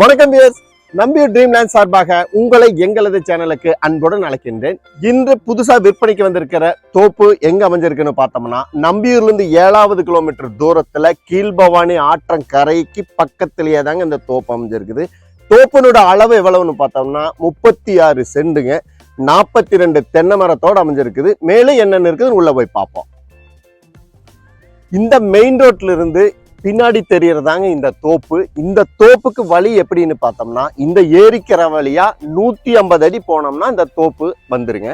வணக்கம் wears Nambiyur Dreamland சார்பாக உங்களை எங்களது சேனலுக்கு அன்புடன் அழைக்கின்றேன். இன்று புதுசாக விற்பனைக்கு வந்திருக்கிற தோப்பு எங்க அமைஞ்சிருக்குன்னு பார்த்தோம்னா நம்பியூர்லேருந்து ஏழாவது கிலோமீட்டர் தூரத்தில் கீழ்பவானி ஆற்றங்கரைக்கு பக்கத்திலேயே தாங்க இந்த தோப்பு அமைஞ்சிருக்குது. தோப்பினோட அளவு எவ்வளவுன்னு பார்த்தோம்னா முப்பத்தி ஆறு செண்டுங்க. நாற்பத்தி ரெண்டு தென்னை மரத்தோடு அமைஞ்சிருக்குது. மேலும் என்னென்ன இருக்குதுன்னு உள்ளே போய் பார்ப்போம். இந்த மெயின் ரோட்ல இருந்து பின்னாடி தெரியறதாங்க இந்த தோப்பு. இந்த தோப்புக்கு வழி எப்படின்னு பார்த்தோம்னா இந்த ஏரிக்கிற வழியா நூத்தி ஐம்பது அடி போனோம்னா இந்த தோப்பு வந்துருங்க.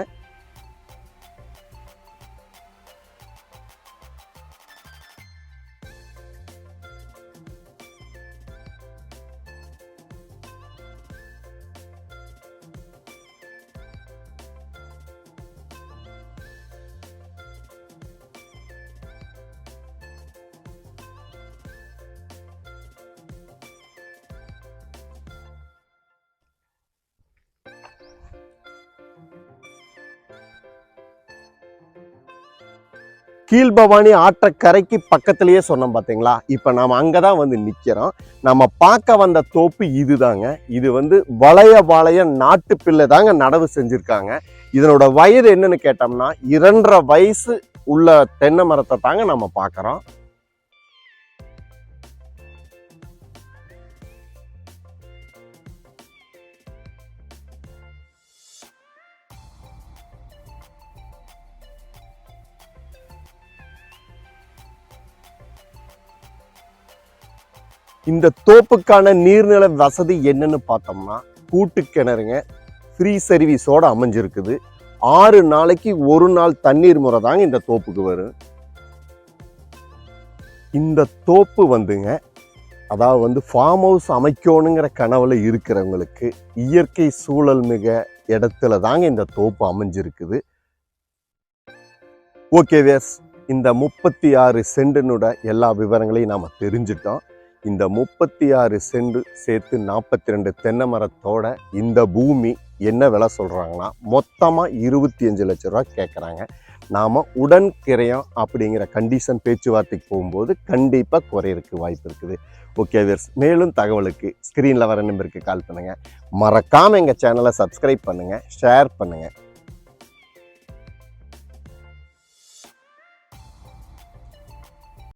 கீழ்பவானி ஆற்றக்கரைக்கு பக்கத்திலேயே சொன்னோம் பார்த்தீங்களா இப்போ நம்ம அங்கே தான் வந்து நிற்கிறோம் நம்ம பார்க்க வந்த தோப்பு இதுதாங்க. இது வந்து வளைய வளைய நாட்டு பிள்ளை தாங்க நடவு செஞ்சுருக்காங்க. இதனோட வயது என்னன்னு கேட்டோம்னா இரண்டரை வயசு உள்ள தென்னை மரத்தை தாங்க நம்ம பார்க்குறோம். இந்த தோப்புக்கான நீர்நிலை வசதி என்னன்னு பார்த்தோம்னா கூட்டு கிணறுங்க ஃப்ரீ சர்வீஸோட அமைஞ்சிருக்குது. ஆறு நாளைக்கு ஒரு நாள் தண்ணீர் முறை தாங்க இந்த தோப்புக்கு வரும். இந்த தோப்பு வந்துங்க அதாவது வந்து ஃபார்ம் ஹவுஸ் அமைக்கணுங்கிற கனவுல இருக்கிறவங்களுக்கு இயற்கை சூழல் மிக இடத்துல தாங்க இந்த தோப்பு அமைஞ்சிருக்குது. ஓகே வேஸ் இந்த முப்பத்தி ஆறு சென்டினோட எல்லா விவரங்களையும் நாம் தெரிஞ்சிட்டோம் இந்த முப்பத்தி ஆறு செண்டு சேர்த்து நாற்பத்தி ரெண்டு தென்னை மரத்தோட இந்த பூமி என்ன விலை சொல்கிறாங்கன்னா மொத்தமாக இருபத்தி அஞ்சு லட்ச ரூபா கேட்குறாங்க நாம் உடன் கிரையம் அப்படிங்கிற கண்டிஷன் பேச்சுவார்த்தைக்கு போகும்போது கண்டிப்பாக குறையறதுக்கு வாய்ப்பு இருக்குது. ஓகே வியர்ஸ் மேலும் தகவலுக்கு ஸ்க்ரீனில் வர நம்பருக்கு கால் பண்ணுங்கள் மறக்காமல் எங்கள் சேனலை சப்ஸ்கிரைப் பண்ணுங்கள் ஷேர் பண்ணுங்கள்